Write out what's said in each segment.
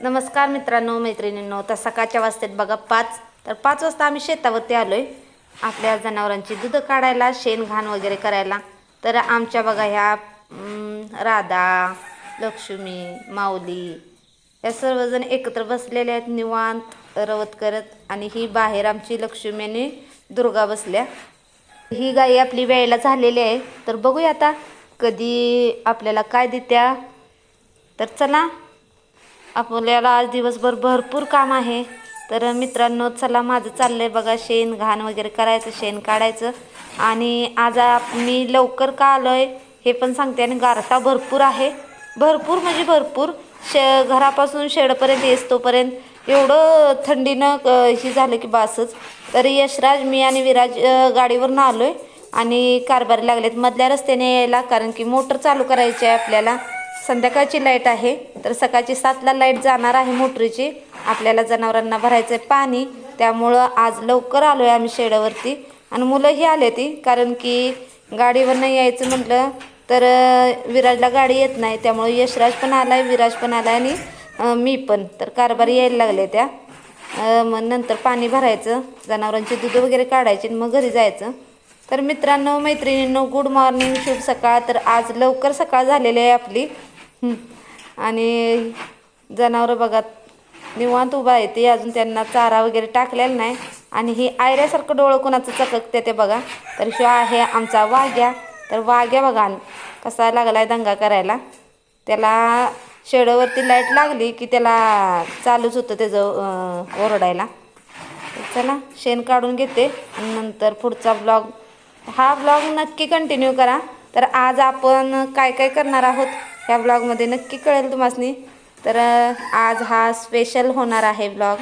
नमस्कार मित्रांनो मैत्रिणींनो तर सकाळच्या वाजतात बघा पाच. तर पाच वाजता आम्ही शेतावरती आलो आहे आपल्या जनावरांची दूध काढायला शेण घाण वगैरे करायला. तर आमच्या बघा ह्या राधा लक्ष्मी माऊली या सर्वजण एकत्र बसलेले आहेत निवांत रवत करत. आणि ही बाहेर आमची लक्ष्मी आणि दुर्गा बसल्या. ही गाई आपली वेळेला झालेली आहे. तर बघूया आता कधी आपल्याला काय देत्या. तर चला आपल्याला आज दिवसभर भरपूर काम आहे. तर मित्रांनो चला माझं चाललं आहे बघा शेण घाण वगैरे करायचं शेण काढायचं. आणि आज मी लवकर का आलो आहे हे पण सांगते. आणि गारठा भरपूर आहे. भरपूर म्हणजे भरपूर. शे घरापासून शेडपर्यंत येस तोपर्यंत एवढं थंडीनं क- ही झालं की बासच. तर यशराज मी आणि विराज गाडीवरून गाडीवरनं आलो आहे आणि कारभारी लागलेत. मधल्या रस्त्याने यायला कारण की मोटर चालू करायची आहे आपल्याला. संध्याकाळची लाइट आहे तर सकाळची सातला लाइट जाणार आहे मोटरीची. आपल्याला जनावरांना भरायचं आहे पाणी त्यामुळं आज लवकर आलो आहे आम्ही शेडावरती. आणि मुलंही आले ती कारण की गाडीवरनं यायचं म्हटलं तर विराजला गाडी येत नाही त्यामुळं यशराज पण आला आहे विराज पण आला आहे आणि मी पण. तर कारभार यायला लागले त्या. मग नंतर पाणी भरायचं जनावरांची दूध वगैरे काढायची आणि मग घरी जायचं. तर मित्रांनो मैत्रिणींनो गुड मॉर्निंग शुभ सकाळ. तर आज लवकर सकाळ झालेली आहे आपली. आणि जनावरं बघा निवांत उभा आहे ते. अजून त्यांना चारा वगैरे टाकलेला नाही. आणि ही आयऱ्यासारखं डोळं कोणाचं चककते ते बघा. तर शिव आहे आमचा वाघ्या. तर वाघ्या बघा कसा लागलाय दंगा करायला. त्याला शेडवरती लाइट लागली की त्याला चालूच होतं त्याचं ओरडायला. चला शेण काढून घेते. आणि नंतर पुढचा ब्लॉग. हा ब्लॉग नक्की कंटिन्यू करा. तर आज आपण काय काय करणार आहोत? ह्या ब्लॉगमध्ये नक्की कळेल तुम्हाला तर आज हा स्पेशल होणार आहे ब्लॉग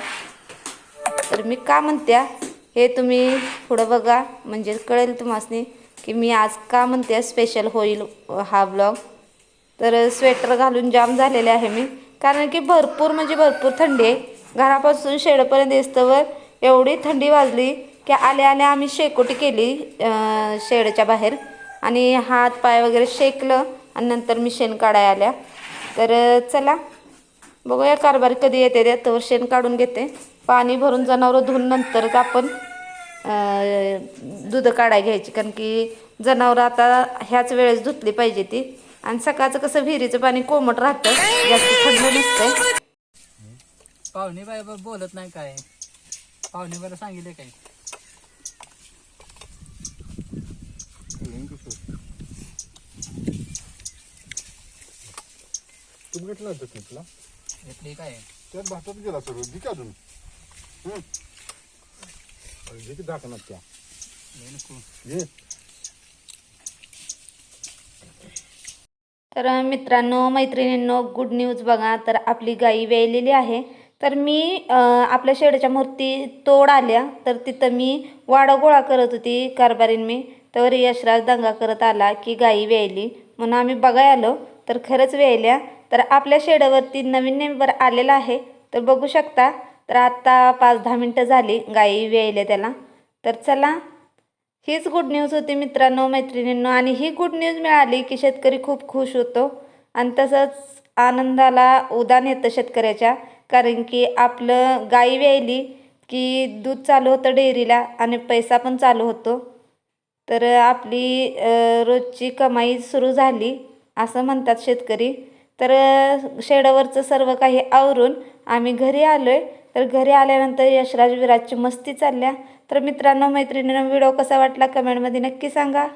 तर मी का म्हणत्या हे तुम्ही पुढं बघा. म्हणजे कळेल तुम्हाला की मी आज का म्हणते स्पेशल होईल हा ब्लॉग तर स्वेटर घालून जाम झालेले आहे मी. कारण की भरपूर म्हणजे भरपूर थंडी आहे. घरापासून शेडपर्यंत येस्तवर एवढी थंडी वाजली की आल्या आल्या आम्ही शेकोटी केली शेडच्या बाहेर. आणि हात पाय वगैरे शेकलं. आणि नंतर मी शेण काढाय आल्या. तर चला. बघूया कारभार कधी येते ते. तर शेण काढून घेते. पाणी भरून जनावरं धुवून नंतरच आपण दूध काढाय घ्यायची. कारण की जनावरं आता ह्याच वेळेस धुतली पाहिजे ती. आणि सकाळचं कसं विहिरीचं पाणी कोमट राहतं. जास्त थंड नसतंय. पाहुणे बाय बोलत नाही काय. पाहुणे बायला सांगितले काय? तू घेतला होता तिथला. घेतली काय? त्यात भातात गेला सर्व घे का अजून. हं? की दाखवणार त्या लय नको घे. तर मित्रांनो मैत्रिणींनो गुड न्यूज बघा. तर आपली गाई वेळलेली आहे. तर मी अं, आपल्या शेडच्या मूर्ती तोड आल्या. तर तिथं मी वाडा गोळा करत होती कारभारीन मी. तर यशराज दंगा करत आला की गाई वेळली म्हणून आम्ही बघाय आलो. तर खरंच वेळल्या तर आपल्या शेडवरती नवीन मेंबर आलेला आहे. तर बघू शकता तर आत्ता पाच दहा मिनटं झाली गाई वेळल्या त्याला. तर चला हीच गुड न्यूज होती मित्रांनो मैत्रिणींनो. आणि ही गुड न्यूज मिळाली की शेतकरी खूप खुश होतो. आणि तसंच आनंदाला उदान येतं शेतकऱ्याच्या. कारण की आपलं गाई व्यायली की दूध चालू होतं डेअरीला आणि पैसा पण चालू होतो. तर आपली रोजची कमाई सुरू झाली असं म्हणतात शेतकरी. तर शेडावरचं सर्व काही आवरून आम्ही घरी आलो आहे तर घरी आल्यानंतर यशराज विराजची मस्ती चालल्या. तर मित्रांनो मैत्रिणींना व्हिडिओ कसा वाटला कमेंटमध्ये नक्की सांगा.